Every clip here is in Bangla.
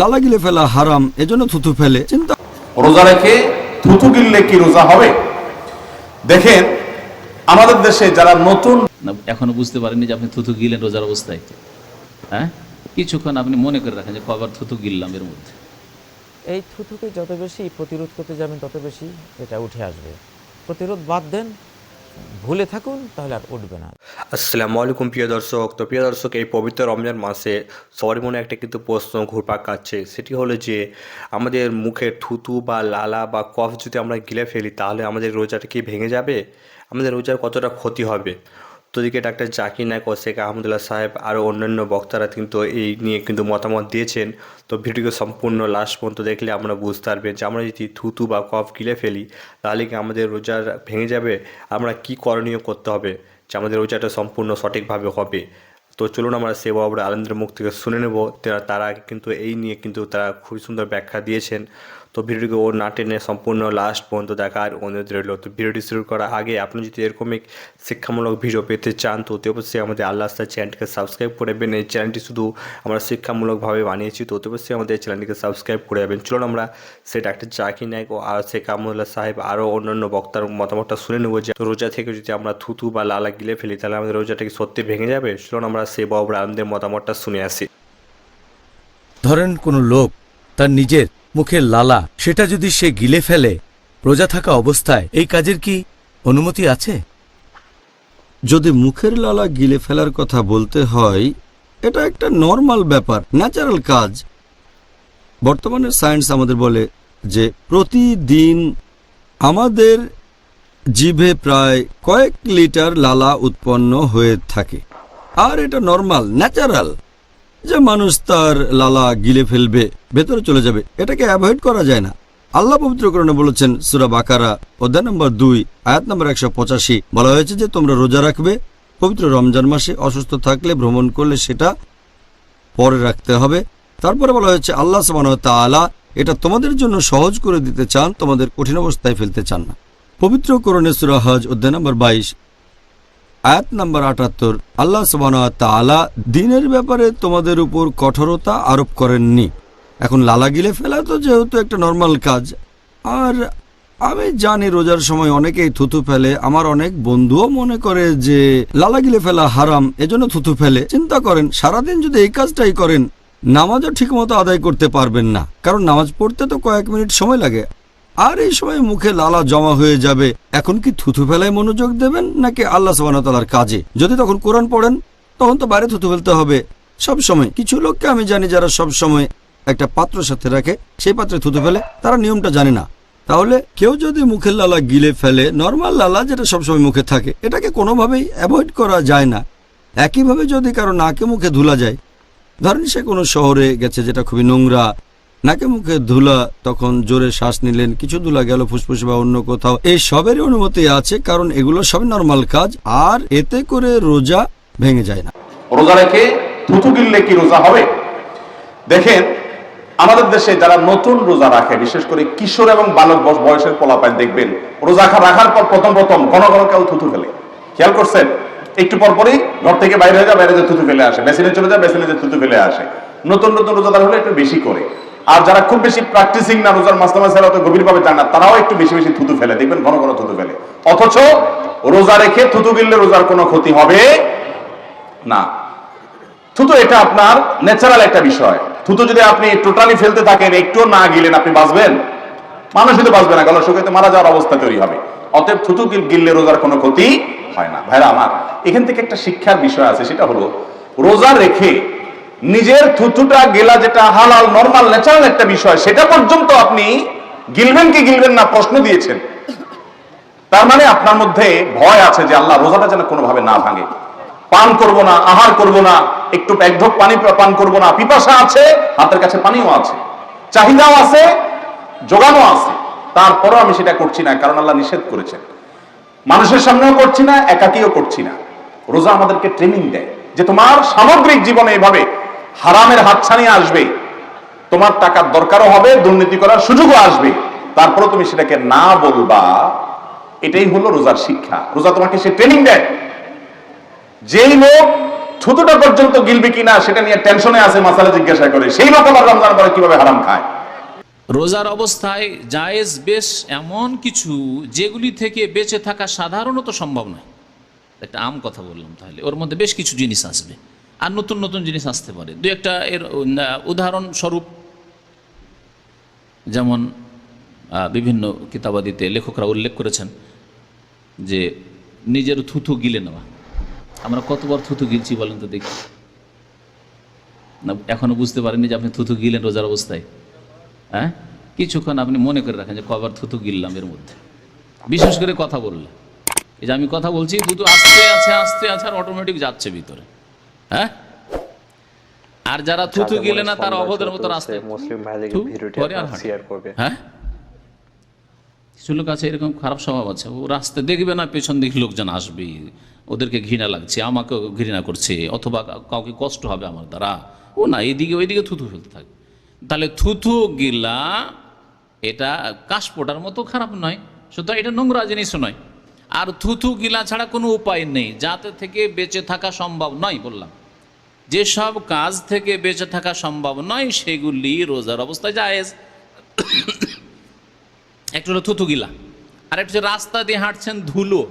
লালা গিলে ফেলা হারাম এজন্য থুতু ফেলে চিন্তা রোজা রেখে থুতু গিললে কি রোজা হবে? দেখেন আমাদের দেশে যারা নতুন এখনও বুঝতে পারেননি যে আপনি থুতু গিলেন রোজার অবস্থায়। হ্যাঁ? কিছুক্ষণ আপনি মনে করে রাখেন যে কবার থুতু গিললাম এর মধ্যে। এই থুতুকে যত বেশি প্রতিরোধ করতে যাবেন তত বেশি এটা উঠে আসবে। প্রতিরোধ বাদ দেন ভুলে থাকুন, তাহলে আর উঠবে না। আসসালামু আলাইকুম, প্রিয় দর্শক। তো প্রিয় দর্শক, এই পবিত্র রমজান মাসে সবার মনে একটা কিন্তু প্রশ্ন ঘুরপাক কাটছে সেটি হলো যে, আমাদের মুখে থুতু বা লালা বা কফ যদি আমরা গিলে ফেলি, তাহলে আমাদের রোজাটা কি ভেঙে যাবে? আমাদের রোজার কতটা ক্ষতি হবে? তো দিকে ডাক্তার জাকির নায়ক ও শেখ আহমদুল্লাহ সাহেব আরও অন্যান্য বক্তারা কিন্তু এই নিয়ে কিন্তু মতামত দিয়েছেন। তো ভিডিওকে সম্পূর্ণ লাস্ট পর্যন্ত দেখলে আমরা বুঝতে পারবেন যে আমরা যদি থুতু বা কফ গিলে ফেলি, তাহলে কি আমাদের রোজার ভেঙে যাবে? আমরা কি করণীয় করতে হবে যে আমাদের রোজাটা সম্পূর্ণ সঠিকভাবে হবে? তো চলুন আমরা সে বাবুর আনন্দের মুখ থেকে শুনে নেব। তারা কিন্তু এই নিয়ে কিন্তু তারা খুবই সুন্দর ব্যাখ্যা দিয়েছেন। তো ভিডিওকে ও না টেনে সম্পূর্ণ লাস্ট পর্যন্ত দেখার অনুরোধ রইল। তো ভিডিওটি শুরু করার আগে আপনি যদি এরকমই শিক্ষামূলক ভিডিও পেতে চান, তো অতি অবশ্যই আমাদের আল্লাহ আস্তার চ্যানেলটিকে সাবস্ক্রাইব করে দেবেন এই চ্যানেলটি শুধু আমরা শিক্ষামূলকভাবে বানিয়েছি, তো অতি অবশ্যই আমাদের চ্যানেলটিকে সাবস্ক্রাইব করে যাবেন চলুন আমরা সে ডাক্তার জাকির নায়ক ও আর শেখ আমুল্লাহ সাহেব আরও অন্যান্য বক্তার মতামতটা শুনে নেব যে রোজা থেকে যদি আমরা থুতু বা লালা গিলে ফেলি, তাহলে আমাদের রোজাটা কি সত্যি ভেঙে যাবে? চলুন আমরা সে বাবুর আনন্দের মতামতটা শুনে আসি। ধরেন কোনো লোক তার নিজের মুখের লালা, সেটা যদি সে গিলে ফেলে, রোজা থাকা অবস্থায়, এই কাজের কি অনুমতি আছে? যদি মুখের লালা গিলে ফেলার কথা বলতে হয়, এটা একটা নর্মাল ব্যাপার, ন্যাচারাল কাজ। বর্তমানে সায়েন্স আমাদের বলে যে প্রতিদিন আমাদের জিভে প্রায় কয়েক লিটার লালা উৎপন্ন হয়ে থাকে। আর এটা নর্মাল, ন্যাচারাল। যে মানুষ তার লালা গিলে ফেলবে, ভেতরে চলে যাবে, এটাকে অ্যাভয়েড করা যায় না। আল্লাহ পবিত্রকরণে বলেছেন, সুরা বাকারা, অধ্যায় নম্বর দুই, আয়াত নম্বর একশো পঁচাশি, বলা হয়েছে যে তোমরা রোজা রাখবে, পবিত্র রমজান মাসে অসুস্থ থাকলে ভ্রমণ করলে সেটা পরে রাখতে হবে। তারপরে বলা হয়েছে, আল্লাহ সমান তাআলা এটা তোমাদের জন্য সহজ করে দিতে চান, তোমাদের কঠিন অবস্থায় ফেলতে চান না। পবিত্র করণে সুরা হজ, অধ্যায় নম্বর বাইশ আয়াত নাম্বার আটাত্তর, আল্লাহ সবান তাআলা দিনের ব্যাপারে তোমাদের উপর কঠোরতা আরোপ করেননি। এখন লালা গিলে ফেলা তো যেহেতু একটা নর্মাল কাজ। আর আমি জানি রোজার সময় অনেকেই থুতু ফেলে, আমার অনেক বন্ধুও মনে করে যে লালা গিলে ফেলা হারাম, এজন্য থুতু ফেলে। চিন্তা করেন, সারাদিন যদি এই কাজটাই করেন, নামাজও ঠিকমতো আদায় করতে পারবেন না। কারণ নামাজ পড়তে তো কয়েক মিনিট সময় লাগে। আর এই সময় মুখে লালা জমা হয়ে যাবে। এখন কি থুথু ফেলায় মনোযোগ দেবেন নাকি আল্লাহ সুবাহতালার কাজে? যদি তখন কোরআন পড়েন, তখন তো বাইরে থুতু ফেলতে হবে। সব সময়, কিছু লোককে আমি জানি যারা সব সময় একটা পাত্র সাথে রাখে, সেই পাত্রে থুতু ফেলে, তারা নিয়মটা জানে না। তাহলে কেউ যদি মুখের লালা গিলে ফেলে নর্মাল লালা যেটা সবসময় মুখে থাকে, এটাকে কোনোভাবেই অ্যাভয়েড করা যায় না। একইভাবে যদি কারও নাকে মুখে ধুলা যায়, ধরেন সে কোনো শহরে গেছে যেটা খুবই নোংরা নাকে মুখে ধুলা, তখন জোরে শ্বাস নিলেন, কিছু ধুলা গেল ফুসফুসে বা অন্য কোথাও। এই সবেরই অনুমতি আছে, কারণ এগুলো সবই নর্মাল কাজ, আর এতে করে রোজা ভেঙে যায় না। রোজা রেখে থুতু গিললে কি রোজা হবে? দেখেন, আমাদের দেশে যারা নতুন রোজা রাখে, বিশেষ করে কিশোর এবং বালক বয়স- বয়সের পোলাপায় দেখবেন, রোজা রাখার পর প্রথম প্রথম ঘন ঘন কেউ থুতু ফেলে। খেয়াল করছেন? একটু পর পরই ঘর থেকে বাইরে হয়ে যায়, বাইরে যে থুতু ফেলে আসে। বেসিনে চলে যায় বেসিনে যে থুতু ফেলে আসে। নতুন নতুন রোজাদার হলে একটু বেশি করে। আর যারা খুব বেশি প্র্যাকটিসিং না, রোজার মাস্তা মাসের অত গভীর ভাবে জানা তারাও একটু বেশি বেশি থুতু ফেলে, দেখবেন ঘন ঘন থুতু ফেলে। অথচ রোজা রেখে থুতু গিললে রোজার কোনো ক্ষতি হবে না। থুতু এটা আপনার ন্যাচারাল একটা বিষয়। থুতু যদি আপনি টোটালি ফেলতে থাকেন, একটুও না গিলেন, আপনি বাঁচবেন? মানুষ কিন্তু বাঁচবে না গলা শুকাইতে মারা যাওয়ার অবস্থা তৈরি হবে। অতএব থুতু গিল- গিললে রোজার কোনো ক্ষতি হয় না। ভাইরা আমার, এখান থেকে একটা শিক্ষার বিষয় আছে, সেটা হলো, রোজা রেখে নিজের থুতুটা গেলা যেটা হালাল নর্মাল ন্যাচারাল একটা বিষয়, সেটা পর্যন্ত আপনি গিলবেন কি গিলবেন না প্রশ্ন দিয়েছেন। তার মানে আপনার মধ্যে ভয় আছে যে আল্লাহ রোজাটা যেন কোনোভাবে না ভাঙে। পান করব না, আহার করব না, একটু এক পানি পান করব না, পিপাসা আছে, হাতের কাছে পানিও আছে, চাহিদাও আছে যোগানো আছে। তারপরও আমি সেটা করছি না, কারণ আল্লাহ নিষেধ করেছেন। মানুষের সামনেও করছি না, একাকিও করছি না। রোজা আমাদেরকে ট্রেনিং দেয় যে তোমার সামগ্রিক জীবনে এভাবে হারামের হাতছানি আসবে, তোমার টাকার দরকারও হবে, দুর্নীতি করার সুযোগও আসবে। তারপরে তুমি সেটাকে না বলবা, এটাই হলো রোজার শিক্ষা। রোজা তোমাকে সে ট্রেনিং দেয়। যেই লোক থুতুটা পর্যন্ত গিলবে কিনা, সেটা নিয়ে টেনশনে আছে, মাসালা জিজ্ঞাসা করে। সেই লোক আবার রমজান পরে কীভাবে হারাম খায়? রোজার অবস্থায় জায়েজ বেশ এমন কিছু, যেগুলি থেকে বেঁচে থাকা সাধারণত সম্ভব নয়। একটা আম কথা বললাম তাহলে, ওর মধ্যে বেশ কিছু জিনিস আসবে। আর নতুন নতুন জিনিস আসতে পারে। দু একটা এর উদাহরণস্বরূপ যেমন বিভিন্ন কিতাবাদিতে লেখকরা উল্লেখ করেছেন যে নিজের থুথু গিলে নেওয়া। আমরা কতবার থুথু গিলছি বলেন তো দেখি। না, এখনও বুঝতে পারেননি যে আপনি থুথু গিলেন রোজার অবস্থায়। হ্যাঁ? কিছুক্ষণ আপনি মনে করে রাখেন যে কবার থুতু গিললাম এর মধ্যে। বিশেষ করে কথা বললে। এই যে আমি কথা বলছি থুতু আসতে আছে আসতে আছে আর অটোমেটিক যাচ্ছে ভিতরে। হ্যাঁ? আর যারা থুতু গিলে না তার অবদের মতো রাস্তায় মুসলিম ভাইদেরকে ভিডিওটি। শেয়ার করবে হ্যাঁ? কিছু লোক আছে এরকম খারাপ স্বভাব আছে ও রাস্তায় দেখবে না পেছন দিকে লোকজন আসবে ওদেরকে ঘৃণা লাগছে আমাকেও ঘৃণা করছে অথবা কাউকে কষ্ট হবে আমার দ্বারা। ও না এইদিকে ওইদিকে থুতু ফেলতে থাকে। তাহলে থুথু গিলা এটা কাশপোটার মতো খারাপ নয় সুতরাং এটা নোংরা জিনিসও নয়। আর থুথু গিলা ছাড়া কোনো উপায় নেই যাতে থেকে বেঁচে থাকা সম্ভব নয় বললাম। যেসব কাজ থেকে বেঁচে থাকা সম্ভব নয়, সেগুলি রোজার অবস্থায় জায়েজ। একটা হলো থুতুগিলা আর একটা রাস্তা দিয়ে হাঁটছেন ধুলো।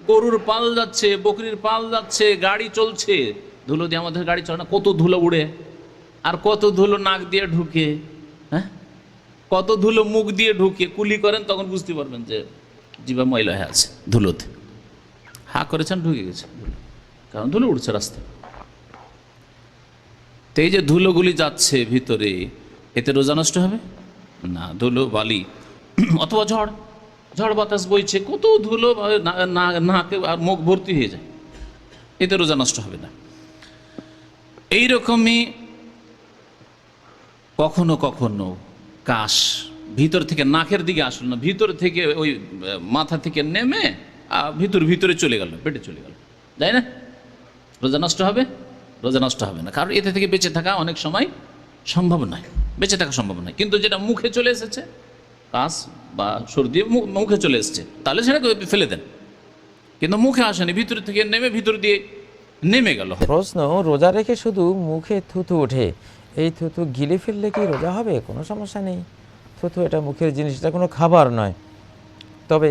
গরুর পাল যাচ্ছে, বকরির পাল যাচ্ছে, গাড়ি চলছে। ধুলো দিয়ে আমাদের গাড়ি চলে না, কত ধুলো উড়ে, আর কত ধুলো নাক দিয়ে ঢুকে হ্যাঁ? কত ধুলো মুখ দিয়ে ঢুকে, কুলি করেন, তখন বুঝতে পারবেন যে জিবা ময়লা হয়ে আছে ধুলোতে। হা করেছেন, ঢুকে গেছে কারণ ধুলো উঠছে রাস্তায়। তো এই যে ধুলোগুলি যাচ্ছে ভিতরে, এতে রোজা নষ্ট হবে? না, ধুলো, বালি, অথবা ঝড়। ঝড় বাতাস বইছে, কত ধুলো নাকে আর মুখ ভর্তি হয়ে যায়। এতে রোজা নষ্ট হবে না। এইরকমই কখনো কখনো কাশ ভিতর থেকে নাকের দিকে আসলো না, ভিতর থেকে ওই মাথা থেকে নেমে ভিতর, ভিতরে চলে গেল, পেটে চলে গেল। তাই না? রোজা নষ্ট হবে? রোজা নষ্ট হবে না। কারণ এতে থেকে বেঁচে থাকা অনেক সময় সম্ভব নয়। বেঁচে থাকা সম্ভব নয়। কিন্তু যেটা মুখে চলে এসেছে কাশ বা সর্দি মুখে চলে এসেছে, তাহলে সেটা ফেলে দেন। কিন্তু মুখে আসেনি, ভিতর থেকে নেমে ভিতর দিয়ে নেমে গেল। প্রশ্ন, রোজা রেখে শুধু মুখে থুতু ওঠে? এই থুতু গিলে ফেললে কি রোজা হবে? কোনো সমস্যা নেই। থুতু এটা মুখের জিনিস, এটা কোনো খাবার নয়। তবে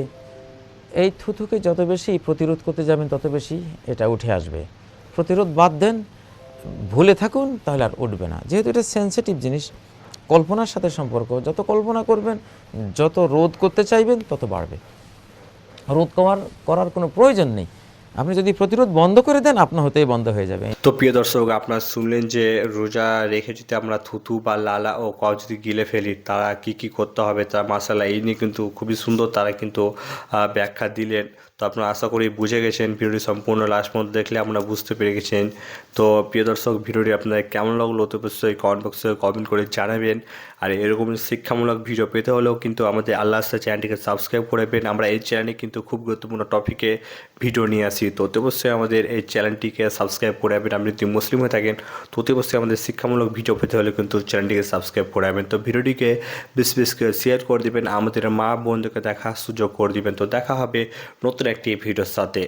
এই থুতুকে যত বেশি প্রতিরোধ করতে যাবেন, তত বেশি এটা উঠে আসবে। প্রতিরোধ বাদ দেন ভুলে থাকুন, তাহলে আর উঠবে না। যেহেতু এটা সেন্সিটিভ জিনিস, কল্পনার সাথে সম্পর্ক, যত কল্পনা করবেন, যত রোধ করতে চাইবেন, তত বাড়বে। রোধ করার করার কোনো প্রয়োজন নেই। আপনি যদি প্রতিরোধ বন্ধ করে দেন আপনা হতেই বন্ধ হয়ে যাবে। তো প্রিয় দর্শক, আপনারা শুনলেন যে রোজা রেখে যদি আমরা থুতু বা লালা ও কাউ যদি গিলে ফেলি, তারা কি কি করতে হবে তার মাসালা এই নিয়ে কিন্তু খুবই সুন্দর তারা কিন্তু ব্যাখ্যা দিলেন। তো আপনারা আশা করি বুঝে গেছেন ভিডিওটি সম্পূর্ণ। লাস্ট পর্যন্ত দেখলে আপনারা বুঝতে পেরে গেছেন। তো প্রিয় দর্শক, ভিডিওটি আপনাদের কেমন লাগল তো অবশ্যই কমেন্ট বক্সে কমেন্ট করে জানাবেন। আর এরকম শিক্ষামূলক ভিডিও পেতে হলেও কিন্তু আমাদের আল্লাহ চ্যানেলটিকে সাবস্ক্রাইব করবেন আমরা এই চ্যানেলে কিন্তু খুব গুরুত্বপূর্ণ টপিকে ভিডিও নিয়ে আসি। তো অবশ্যই আমাদের এই চ্যানেলটিকে সাবস্ক্রাইব করে আপনি যদি মুসলিম হয়ে থাকেন, তো অবশ্যই আমাদের শিক্ষামূলক ভিডিও পেতে হলে কিন্তু চ্যানেলটিকে সাবস্ক্রাইব করে রাখবেন তো ভিডিওটিকে বেশি বেশি করে শেয়ার করে দিবেন। আমাদের মা বোনদেরকে দেখার সুযোগ করে দিবেন। তো দেখা হবে নতুন একটি ভিডিওর সাথে।